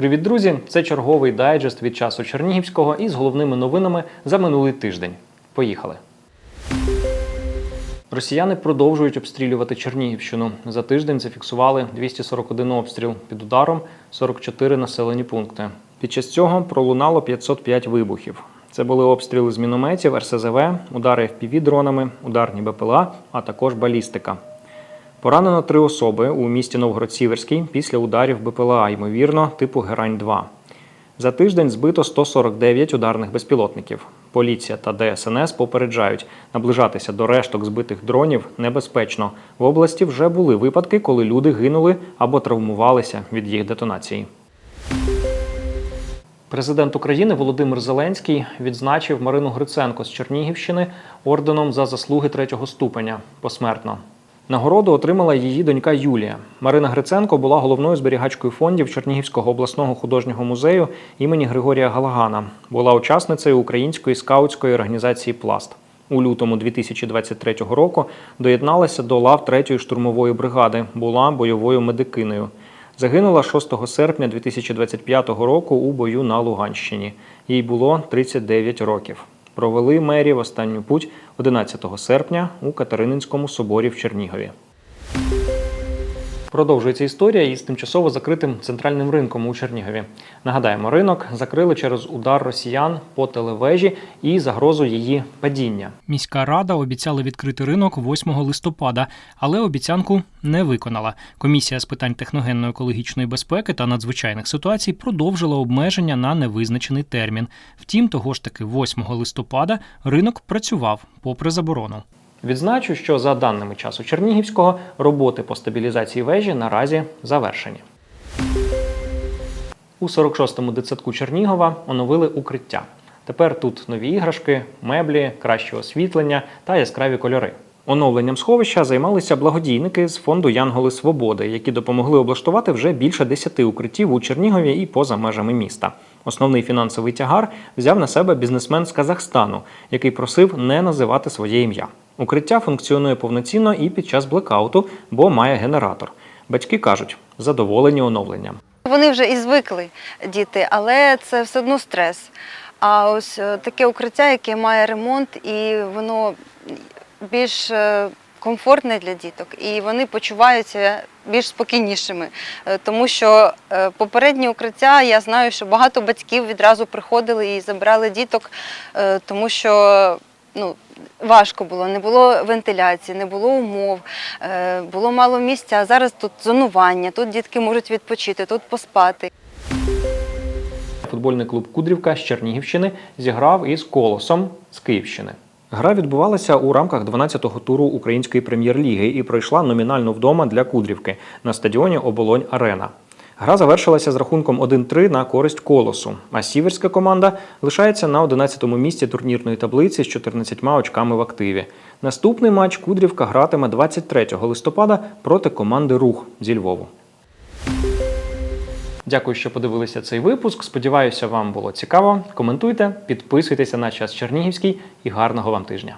Привіт, друзі! Це черговий дайджест від часу Чернігівського із головними новинами за минулий тиждень. Поїхали. Росіяни продовжують обстрілювати Чернігівщину. За тиждень зафіксували 241 обстріл під ударом 44 населені пункти. Під час цього пролунало 505 вибухів. Це були обстріли з мінометів, РСЗВ, удари FPV дронами, ударні БПЛА, а також балістика. Поранено три особи у місті Новгород-Сіверський після ударів БПЛА, ймовірно, типу Герань-2. За тиждень збито 149 ударних безпілотників. Поліція та ДСНС попереджають, наближатися до решток збитих дронів небезпечно. В області вже були випадки, коли люди гинули або травмувалися від їх детонації. Президент України Володимир Зеленський відзначив Марину Гриценко з Чернігівщини орденом за заслуги третього ступеня посмертно. Нагороду отримала її донька Юлія. Марина Гриценко була головною зберігачкою фондів Чернігівського обласного художнього музею імені Григорія Галагана. Була учасницею української скаутської організації Пласт. У лютому 2023 року доєдналася до лав 3-ї штурмової бригади, була бойовою медикиною. Загинула 6 серпня 2025 року у бою на Луганщині. Їй було 39 років. Провели мері в останню путь 11 серпня у Катерининському соборі в Чернігові. Продовжується історія із тимчасово закритим центральним ринком у Чернігові. Нагадаємо, ринок закрили через удар росіян по телевежі і загрозу її падіння. Міська рада обіцяла відкрити ринок 8 листопада, але обіцянку не виконала. Комісія з питань техногенно-екологічної безпеки та надзвичайних ситуацій продовжила обмеження на невизначений термін. Втім, того ж таки 8 листопада ринок працював попри заборону. Відзначу, що за даними часу Чернігівського, роботи по стабілізації вежі наразі завершені. У 46-му дитсадку Чернігова оновили укриття. Тепер тут нові іграшки, меблі, краще освітлення та яскраві кольори. Оновленням сховища займалися благодійники з фонду Янголи Свободи, які допомогли облаштувати вже більше 10 укриттів у Чернігові і поза межами міста. Основний фінансовий тягар взяв на себе бізнесмен з Казахстану, який просив не називати своє ім'я. Укриття функціонує повноцінно і під час блекауту, бо має генератор. Батьки кажуть, задоволені оновленням. Вони вже і звикли діти, але це все одно стрес. А ось е, таке укриття, яке має ремонт, і воно більш е, комфортне для діток, і вони почуваються більш спокійнішими. Е, Тому що попередні укриття, я знаю, що багато батьків відразу приходили і забирали діток, тому що ну, важко було, не було вентиляції, не було умов, е, було мало місця. Зараз тут зонування, тут дітки можуть відпочити, тут поспати. Футбольний клуб Кудрівка з Чернігівщини зіграв із Колосом з Київщини. Гра відбувалася у рамках 12-го туру Української прем'єр-ліги і пройшла номінально вдома для Кудрівки на стадіоні Оболонь Арена. Гра завершилася з рахунком 1-3 на користь колосу. А сіверська команда лишається на 11-му місці турнірної таблиці з 14 очками в активі. Наступний матч Кудрівка гратиме 23 листопада проти команди Рух зі Львову. Дякую, що подивилися цей випуск. Сподіваюся, вам було цікаво. Коментуйте, підписуйтеся на час Чернігівський і гарного вам тижня.